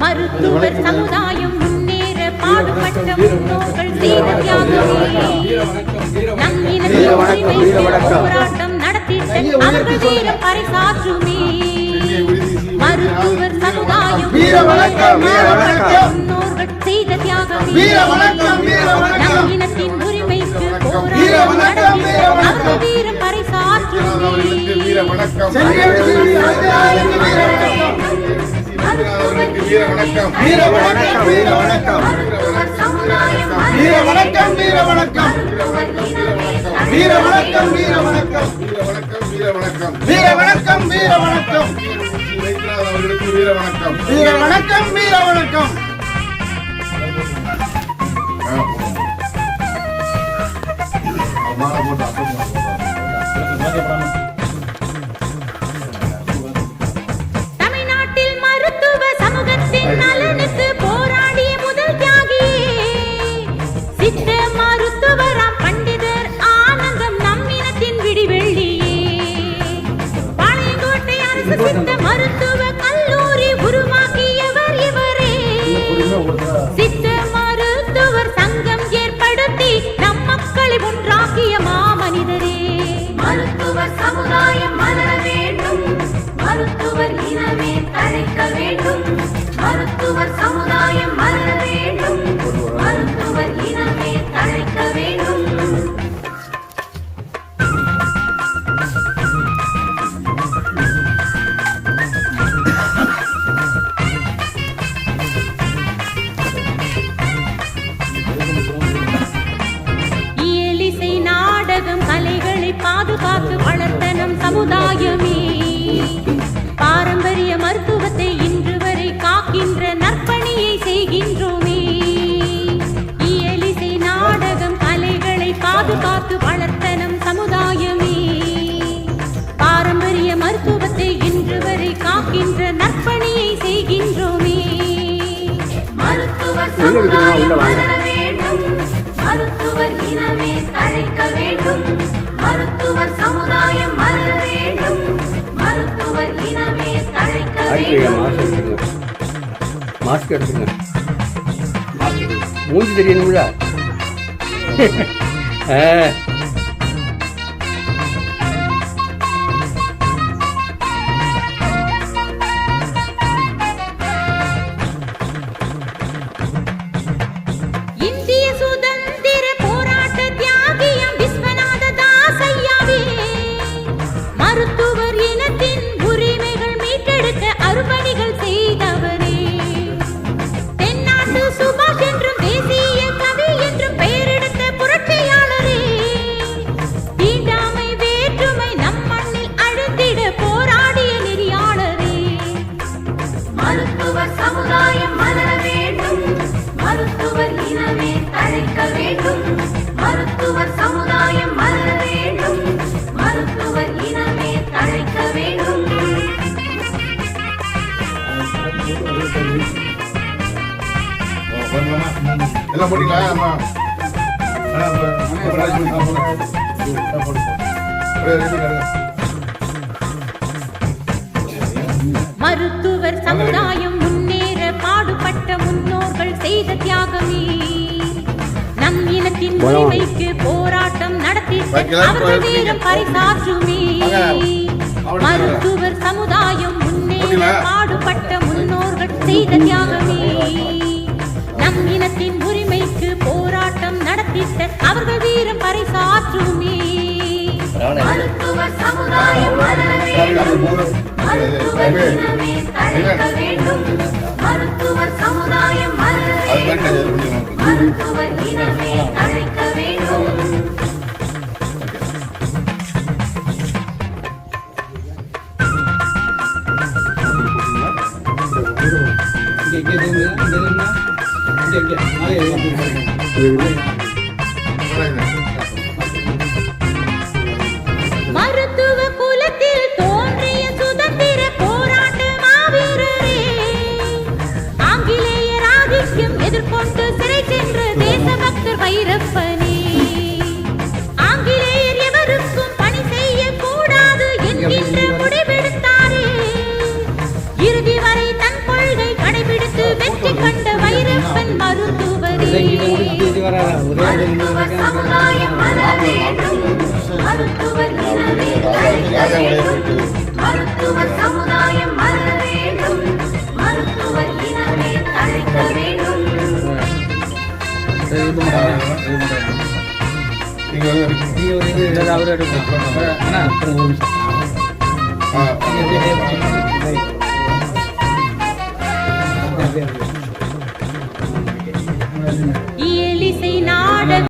மருத்துவர் சமுதாயம் முன்னேற பாடுபட்ட முன்னோர்கள் செய்த தியாகமே நம் இனத்தின் போராட்டம் நடத்திட்ட அவர்கள் வீரம் பறைசாற்றுமே மருத்துவர் சமுதாயம் வீர வீர. முன்னோர்கள் செய்த தியாகமே. வீர வீர. நம் இனத்தின் உரிமைக்கு வீர போராட்டம் வீர நடத்திட்ட. அவர்கள் வீரம் பறைசாற்றுமே வீர வணக்கம் வீர வணக்கம். வீர வணக்கம் வீர வணக்கம் வீர வணக்கம் வீர வணக்கம் வீர வணக்கம் வீர வணக்கம் வீர வணக்கம் வீர வணக்கம் வீர வணக்கம் வீர வணக்கம் வீர வணக்கம் வீர வணக்கம் மாலை போட்டு அப்பம் ಸಿದ್ದು காக்கின்ற நற்பணியை செய்கின்றோமே. மருத்துவர் சமுதாயம் மலர வேண்டும். மருத்துவர் இனமே தழைக்க வேண்டும். மருத்துவர் சமுதாயம் மலர வேண்டும். மருத்துவர் இனமே தழைக்க வேண்டும். மாஸ்க் எடுத்துங்க மூஞ்சி தெரியணும்ல ஆ. எல்லாம் போட்டீங்களா. மருத்துவர் சமுதாயம் முன்னேற பாடுபட்ட முன்னோர்கள் செய்த தியாகமே நம் இனத்தின் உரிமைக்கு போராட்டம் வைக்கலாம், அவர்கள். வீரம் பரிசாற்றுமே. மருத்துவர் சமுதாயம் முன்னேற? பாடுபட்ட முன்னோர்கள் செய்த தியாகமே வீரர் அவர்கள் வீரம் பறைசாற்றுமே மருத்துவர் சமுதாயம் மருத்துவர் சமுதாயம் மருத்துவர் இனமே மருத்துவ குலத்தில் தோன்றிய சுதந்திர எதிர்கொண்டு சிறை சென்ற தேசபக்தர் வைரப்பனே ஆங்கிலேயர் இறுதி வரை தன் கொள்கை கடைபிடித்து வெற்றி கண்ட வைரப்பன் மருத்துவ சமுதாயம் மலர வேண்டும். மருத்துவர் இனமே தழைக்க வேண்டும். நீங்க